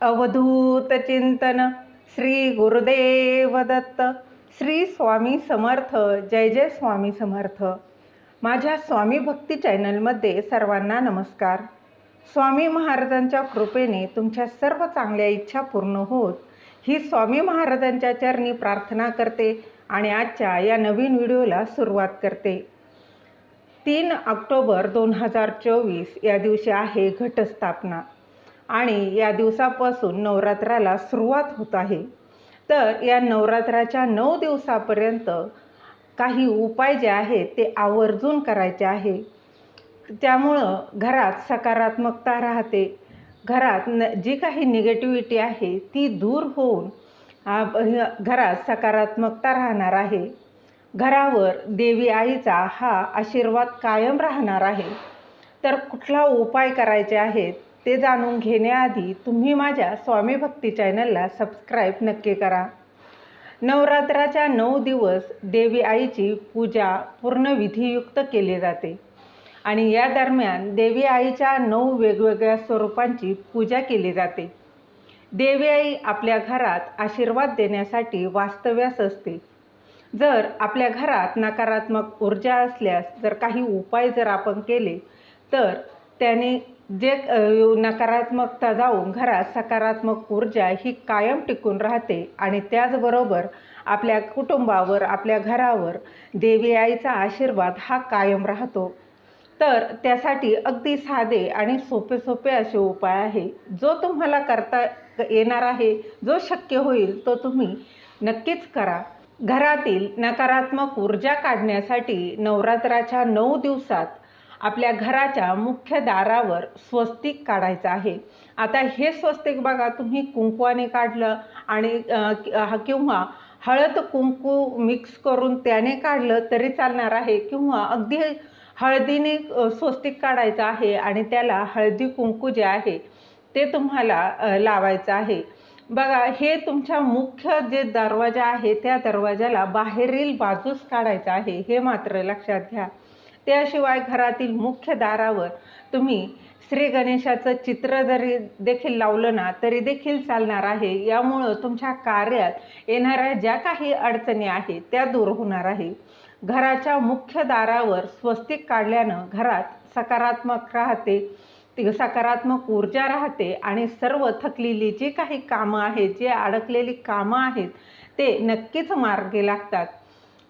अवधूत चिंतन श्री गुरुदेव दत्त श्री स्वामी समर्थ जय जय स्वामी समर्थ. माझ्या स्वामी भक्ती चॅनलमध्ये सर्वांना नमस्कार. स्वामी महाराजांच्या कृपेने तुमच्या सर्व चांगल्या इच्छा पूर्ण होत ही स्वामी महाराजांच्या चरणी प्रार्थना करते आणि आजच्या या नवीन व्हिडिओला सुरुवात करते. तीन ऑक्टोबर दोन हजार चोवीस या दिवशी आहे घटस्थापना. आणि या दिवसापासून नवरात्राला सुरुवात होत आहे. तर या नवरात्राच्या नऊ दिवसापर्यंत काही उपाय जे आहेत ते आवर्जून करायचे आहे. त्यामुळं घरात सकारात्मकता राहते. घरात न जी काही निगेटिव्हिटी आहे ती दूर होऊन घरात सकारात्मकता राहणार आहे. घरावर देवी आईचा हा आशीर्वाद कायम राहणार आहे. तर कुठला उपाय करायचे आहेत? ते जाणून घेण्याआधी तुम्ही माझ्या स्वामी भक्ती चॅनलला सबस्क्राईब नक्की करा. नवरात्राच्या नऊ दिवस देवी आईची पूजा पूर्ण विधियुक्त केली जाते आणि या दरम्यान देवी आईच्या नऊ वेगवेगळ्या स्वरूपांची पूजा केली जाते. देवी आई आपल्या घरात आशीर्वाद देण्यासाठी वास्तव्यास असते. जर आपल्या घरात नकारात्मक ऊर्जा असल्यास जर काही उपाय जर आपण केले तर त्याने जे नकारात्मकता जाऊन घरात सकारात्मक ऊर्जा ही कायम टिकून राहते आणि त्याचबरोबर आपल्या कुटुंबावर आपल्या घरावर देवी आईचा आशीर्वाद हा कायम राहतो. तर त्यासाठी अगदी साधे आणि सोपे सोपे असे उपाय आहे. जो तुम्हाला करता येणार आहे जो शक्य होईल तो तुम्ही नक्कीच करा. घरातील नकारात्मक ऊर्जा काढण्यासाठी नवरात्राच्या नऊ दिवसात आपल्या घराच्या मुख्य दारावर स्वस्तिक काढायचं आहे. आता हे स्वस्तिक बघा तुम्ही कुंकवाने काढलं आणि किंवा हळद कुंकू मिक्स करून त्याने काढलं तरी चालणार आहे किंवा अगदी हळदीने स्वस्तिक काढायचं आहे आणि त्याला हळदी कुंकू जे आहे ते तुम्हाला लावायचं आहे. बघा हे तुमच्या मुख्य जे दरवाजा आहे त्या दरवाजाला बाहेरील बाजूस काढायचं आहे हे मात्र लक्षात घ्या. त्याशिवाय घरातील मुख्य दारावर तुम्ही श्री गणेशाचं चित्र जरी देखील लावलं ना तरी देखील चालणार आहे. यामुळं तुमच्या कार्यात येणाऱ्या ज्या काही अडचणी आहेत त्या दूर होणार आहे. घराच्या मुख्य दारावर स्वस्तिक काढल्यानं घरात सकारात्मक राहते ती सकारात्मक ऊर्जा राहते आणि सर्व थकलेली जी काही कामं आहेत जे अडकलेली कामं आहेत ते नक्कीच मार्गी लागतात.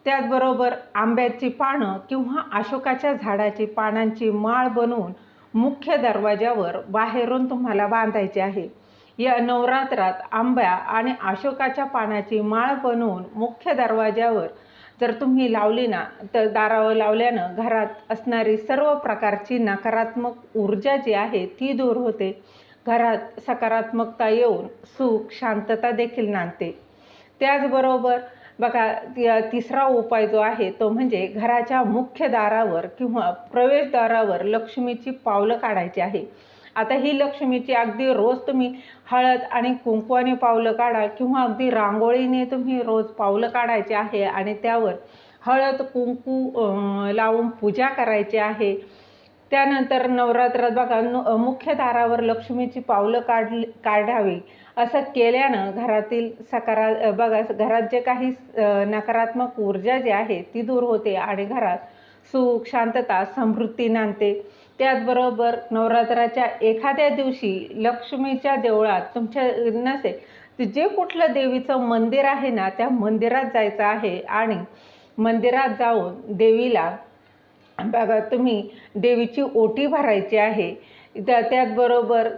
त्याचबरोबर आंब्याची पानं किंवा अशोकाच्या झाडाची पानांची माळ बनवून मुख्य दरवाजावर बाहेरून तुम्हाला बांधायची आहे. या नवरात्रात आंब्या आणि अशोकाच्या पानाची माळ बनवून मुख्य दरवाजावर जर तुम्ही लावली ना तर दारावर लावल्यानं घरात असणारी सर्व प्रकारची नकारात्मक ऊर्जा जी आहे ती दूर होते. घरात सकारात्मकता येऊन सुख शांतता देखील नांदते. त्याचबरोबर बघा तिसरा उपाय जो आहे तो म्हणजे घराच्या मुख्य दारावर किंवा प्रवेशद्वारावर लक्ष्मीची पावलं काढायची आहे. आता ही लक्ष्मीची अगदी रोज तुम्ही हळद आणि कुंकवाने पावलं काढा किंवा अगदी रांगोळीने तुम्ही रोज पावलं काढायचे आहे आणि त्यावर हळद कुंकू लावून पूजा करायची आहे. त्यानंतर नवरात्रात बघा मुख्य दारावर लक्ष्मीची पावलं काढली काढावी असं केल्यानं घरातील सकारा बघा घरात जे काही नकारात्मक ऊर्जा जी आहे ती दूर होते आणि घरात सुख शांतता समृद्धी नांदते. त्याचबरोबर नवरात्राच्या एखाद्या दिवशी लक्ष्मीच्या देवळात तुमच्या नसेल जे कुठलं देवीचं मंदिर आहे ना त्या मंदिरात जायचं आहे आणि मंदिरात जाऊन देवीला बघा तुम्ही देवीची ओटी भरायची आहे. त्या त्याचबरोबर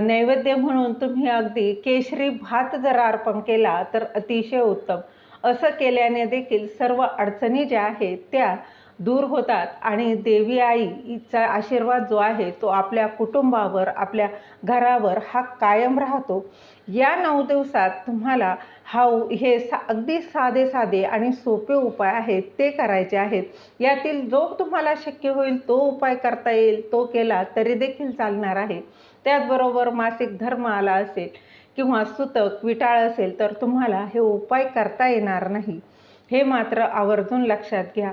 नैवेद्य म्हणून तुम्ही अगदी केशरी भात जर अर्पण केला तर अतिशय उत्तम. असं केल्याने देखील सर्व अडचणी ज्या आहेत त्या दूर होतात. आणि देवी आईचा आशीर्वाद जो आहे तो आपल्या कुटुंबावर आपल्या घरावर हा कायम राहतो. या नऊ दिवसात तुम्हाला हा हे सा अगदी साधे साधे आणि सोपे उपाय आहेत ते करायचे आहेत. यातील जो तुम्हाला शक्य होईल तो उपाय करता येईल तो केला तरी देखील चालणार आहे. त्याचबरोबर मासिक धर्म आला असेल किंवा सुतक विटाळ असेल तर तुम्हाला हे उपाय करता येणार नाही. हे मात्र आवर्जून लक्षात घ्या.